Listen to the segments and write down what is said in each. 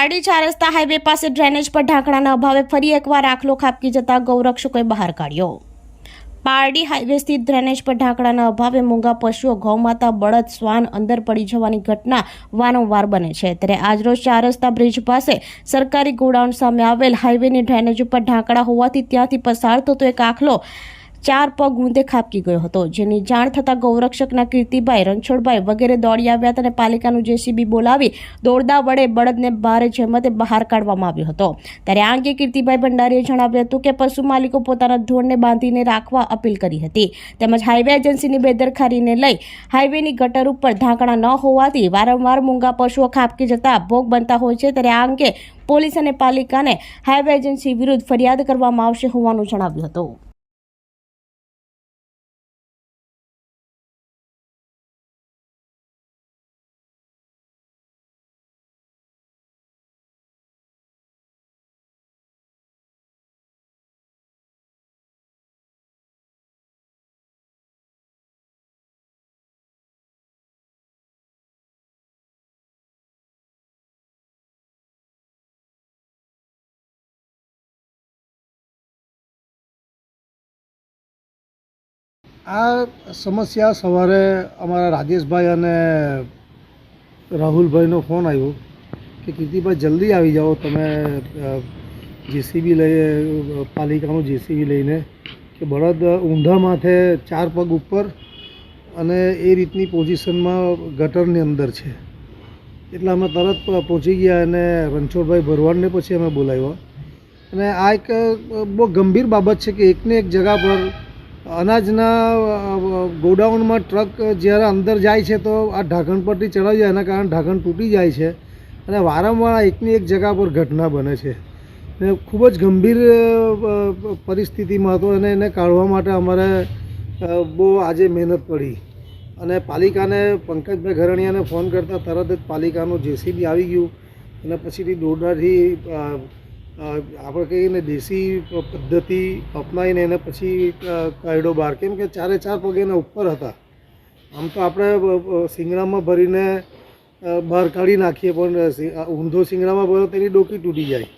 પારડી ચાર રસ્તા હાઈવે પાસે ડ્રેનેજ પર ઢાંકણાના અભાવે ફરી એકવાર આખલો ખાબકી જતા ગૌરક્ષકોએ બહાર કાઢ્યો. પારડી હાઈવે સ્થિત ડ્રેનેજ પર ઢાંકણાના અભાવે મૂંગા પશુઓ, ગૌમાતા, બળદ, શ્વાન અંદર પડી જવાની ઘટના વારંવાર બને છે. ત્યારે આજરોજ ચાર રસ્તા બ્રિજ પાસે સરકારી ગોડાઉન સામે આવેલ હાઈવેની ડ્રેનેજ ઉપર ઢાંકણા હોવાથી ત્યાંથી પસાર થતો એક આખલો ચાર પગ ઊંધે ખાબકી ગયો હતો, જેની જાણ થતાં ગૌરક્ષકના કીર્તિભાઈ, રણછોડભાઈ વગેરે દોડી આવ્યા હતા અને પાલિકાનું જેસીબી બોલાવી દોડદા વડે બળદને ભારે જેમતે બહાર કાઢવામાં આવ્યો હતો. ત્યારે આ અંગે કીર્તિભાઈ ભંડારીએ જણાવ્યું હતું કે પશુ માલિકો પોતાના ધોરણને બાંધીને રાખવા અપીલ કરી હતી. તેમજ હાઈવે એજન્સીની બેદરકારીને લઈ હાઈવેની ગટર ઉપર ઢાંકણા ન હોવાથી વારંવાર મૂંગા પશુઓ ખાબકી જતા ભોગ બનતા હોય છે. ત્યારે આ અંગે પોલીસ અને પાલિકાને હાઈવે એજન્સી વિરુદ્ધ ફરિયાદ કરવામાં આવશે હોવાનું જણાવ્યું હતું. આ સમસ્યા સવારે અમારા રાજેશભાઈ અને રાહુલભાઈનો ફોન આવ્યો કે કીર્તિભાઈ, જલ્દી આવી જાઓ. તમે જેસીબી લઈ પાલિકાનું જેસીબી લઈને કે બળદ ઊંધા માથે ચાર પગ ઉપર અને એ રીતની પોઝિશનમાં ગટરની અંદર છે. એટલે અમે તરત પહોંચી ગયા અને રણછોડભાઈ ભરવાડને પછી અમે બોલાવ્યા. અને આ એક બહુ ગંભીર બાબત છે કે એકને એક જગા પર અનાજના ગોડાઉનમાં ટ્રક જ્યારે અંદર જાય છે તો આ ઢાંકણ પરથી ચડાવી જાય, એના કારણે ઢાંકણ તૂટી જાય છે. અને વારંવાર એકની એક જગા પર ઘટના બને છે. ને ખૂબ જ ગંભીર પરિસ્થિતિમાં હતો અને એને કાઢવા માટે અમારે બહુ આજે મહેનત પડી. અને પાલિકાને, પંકજભાઈ ઘરણિયાને ફોન કરતાં તરત જ પાલિકાનું જેસીબી આવી ગયું. અને પછીથી દોરડાથી આપણે કહીએ ને દેશી પદ્ધતિ અપનાવીને એને પછી કાઢ્યો બહાર. કેમ કે ચારે ચાર પગ એના ઉપર હતા. આમ તો આપણે શિંગડામાં ભરીને બહાર કાઢી નાખીએ, પણ ઊંધો શિંગડામાં ભરો તેની ડોકી તૂટી જાય.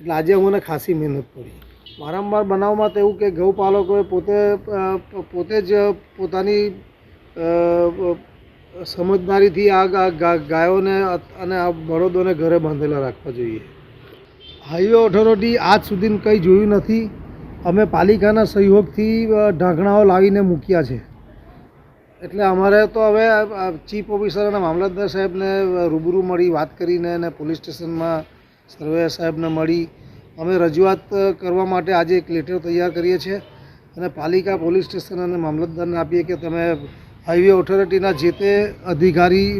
એટલે આજે અમને ખાસી મહેનત પડી. વારંવાર બનાવમાં તો એવું કે ગૌપાલકોએ પોતે પોતે જ પોતાની સમજદારીથી આ ગાયોને અને આ બળદોને ઘરે બાંધેલા રાખવા જોઈએ. હાઈવે ઓથોરિટી આજ સુધી કંઈ જોયું નથી. અમે પાલિકાના સહયોગથી ઢાંકણાઓ લાવીને મૂક્યા છે. એટલે અમારે તો હવે ચીફ ઓફિસર અને મામલતદાર સાહેબને રૂબરૂ મળી વાત કરીને અને પોલીસ સ્ટેશનમાં સર્વેયર સાહેબને મળી. અમે રજૂઆત કરવા માટે આજે એક લેટર તૈયાર કરીએ છીએ અને પાલિકા, પોલીસ સ્ટેશન અને મામલતદારને આપીએ કે તમે હાઈવે ઓથોરિટીના જે તે અધિકારી,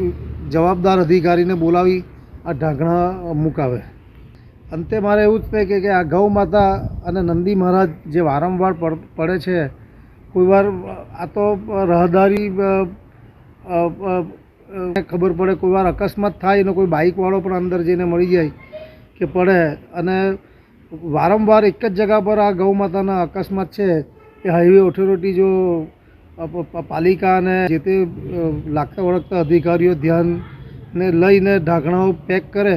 જવાબદાર અધિકારીને બોલાવી, આ ઢાંકણા મુકાવે. અંતે મારે એવું જ છે કે આ ગૌ માતા અને નંદી મહારાજ જે વારંવાર પડ- છે, કોઈ વાર આ તો રહદારી ખબર પડે, કોઈ વાર અકસ્માત થાય અને કોઈ બાઇકવાળો પણ અંદર જઈને મળી જાય કે પડે. અને વારંવાર એક જ જગા પર આ ગૌ માતાના અકસ્માત છે એ હાઈવે ઓથોરિટી જો પાલિકા અને જે તે લાગતા વળગતા અધિકારીઓ ધ્યાનને લઈને ઢાંકણાઓ પેક કરે